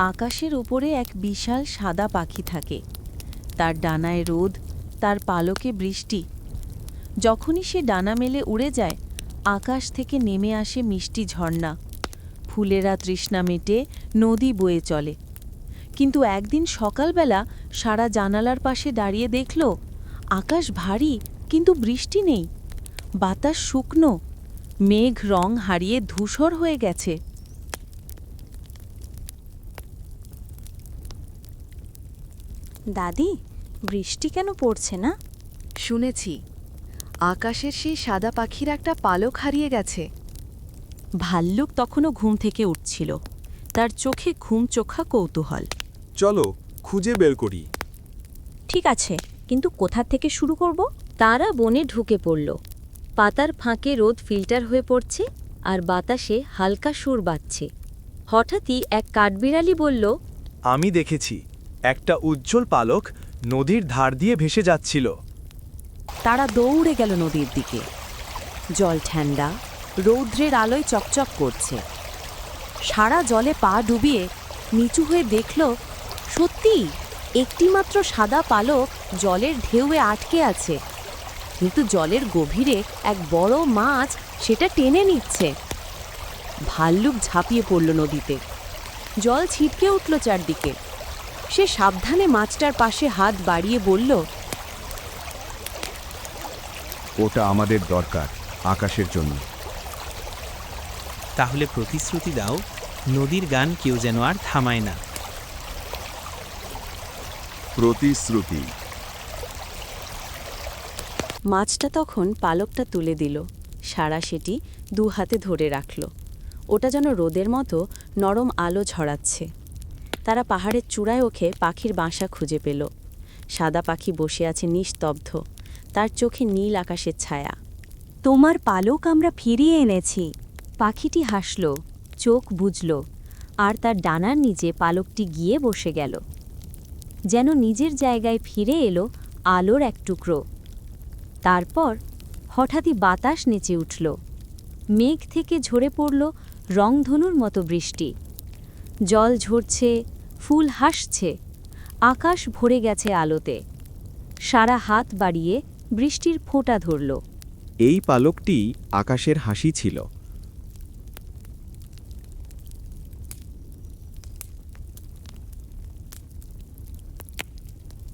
আকাশের উপরে এক বিশাল সাদা পাখি থাকে। তার ডানায় রোদ, তার পালকে বৃষ্টি। যখনই সে ডানা মেলে উড়ে যায়, আকাশ থেকে নেমে আসে মিষ্টি ঝর্ণা। ফুলেরা তৃষ্ণা মেটে নদী বয়ে চলে। কিন্তু একদিন সকালবেলা সারা জানালার পাশে দাঁড়িয়ে দেখল, আকাশ ভারী, কিন্তু বৃষ্টি নেই। বাতাস শুকনো। মেঘ রং হারিয়ে ধূসর হয়ে গেছে। দাদি বৃষ্টি কেন পড়ছে না? শুনেছি। আকাশের সেই সাদা পাখির একটা পালক হারিয়ে গেছে। ভাল্লুক তখনও ঘুম থেকে উঠছিল। তার চোখে ঘুম চোখা কৌতূহল। চলো খুঁজে বের করি। ঠিক আছে কিন্তু কোথা থেকে শুরু করব? তারা বনে ঢুকে পড়ল। পাতার ফাঁকে রোদ ফিল্টার হয়ে পড়ছে আর বাতাসে হালকা সুর বাজছে। হঠাৎই এক কাঠবিড়ালি বলল আমি দেখেছি। একটা উজ্জ্বল পালক নদীর ধার দিয়ে ভেসে যাচ্ছিল। তারা দৌড়ে গেল নদীর দিকে। জল ঠান্ডা, রৌদ্রের আলোয় চকচক করছে। সারা জলে পা ডুবিয়ে নিচু হয়ে দেখল, সত্যি, একটিমাত্র সাদা পালক জলের ঢেউয়ে আটকে আছে। কিন্তু জলের গভীরে এক বড় মাছ সেটা টেনে নিচ্ছে। ভাল্লুক ঝাঁপিয়ে পড়ল নদীতে। জল ছিটকে উঠল চারদিকে। সে সাবধানে মাছটার পাশে হাত বাড়িয়ে বলল ওটা আমাদের দরকার আকাশের জন্য। তাহলে প্রতিশ্রুতি দাও নদীর গান কেউ যেন আর থামায় না। প্রতিশ্রুতি। মাছটা তখন পালকটা তুলে দিল। সারা সেটি দু হাতে ধরে রাখল। ওটা যেন রোদের মতো নরম আলো ছড়াচ্ছে তারা পাহাড়ের চূড়ায় ওখে পাখির বাসা খুঁজে পেল। সাদা পাখি বসে আছে নিস্তব্ধ। তার চোখে নীল আকাশের ছায়া। তোমার পালক আমরা ফিরিয়ে এনেছি। পাখিটি হাসল, চোখ বুঝল আর তার ডানার নিচে পালকটি গিয়ে বসে গেল। যেন নিজের জায়গায় ফিরে এলো আলোর এক টুকরো। তারপর হঠাৎই বাতাস নেচে উঠল। মেঘ থেকে ঝরে পড়ল রংধনুর মতো বৃষ্টি। জল ঝরছে ফুল হাসছে আকাশ ভরে গেছে আলোতে। সারা হাত বাড়িয়ে বৃষ্টির ফোঁটা ধরল। এই পালকটি আকাশের হাসি ছিল।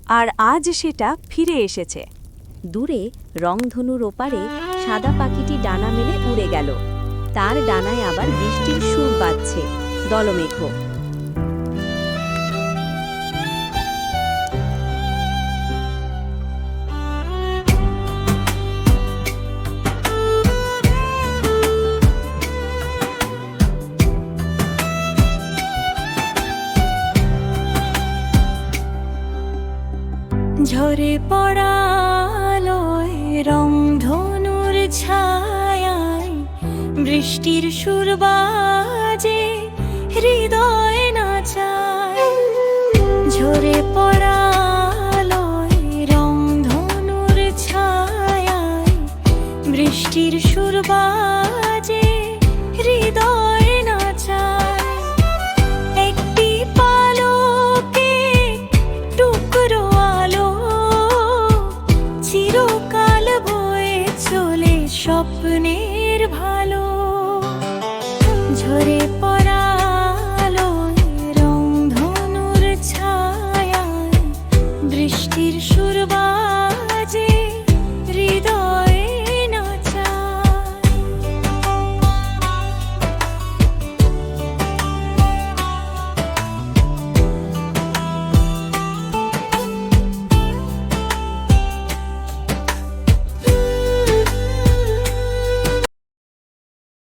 আর আজ সেটা ফিরে এসেছে। দূরে রংধনুর ওপারে সাদা পাখিটি ডানা মেলে উড়ে গেল। তার ডানায় আবার বৃষ্টির সুর বাজছে। দলমেঘ। ঝরে পড়ালয় রং ধনুর ছায়ায় বৃষ্টির সুর বাজে হৃদয় নাচায় ঝরে পড়ালয় রংধনুর ছায়ায়, বৃষ্টির সুর বাজে, হৃদয় নাচায় একটি পালকে টুকরো আলো, চিরকাল বয়ে চলে স্বপ্নের ভালো। ঝরে পড়া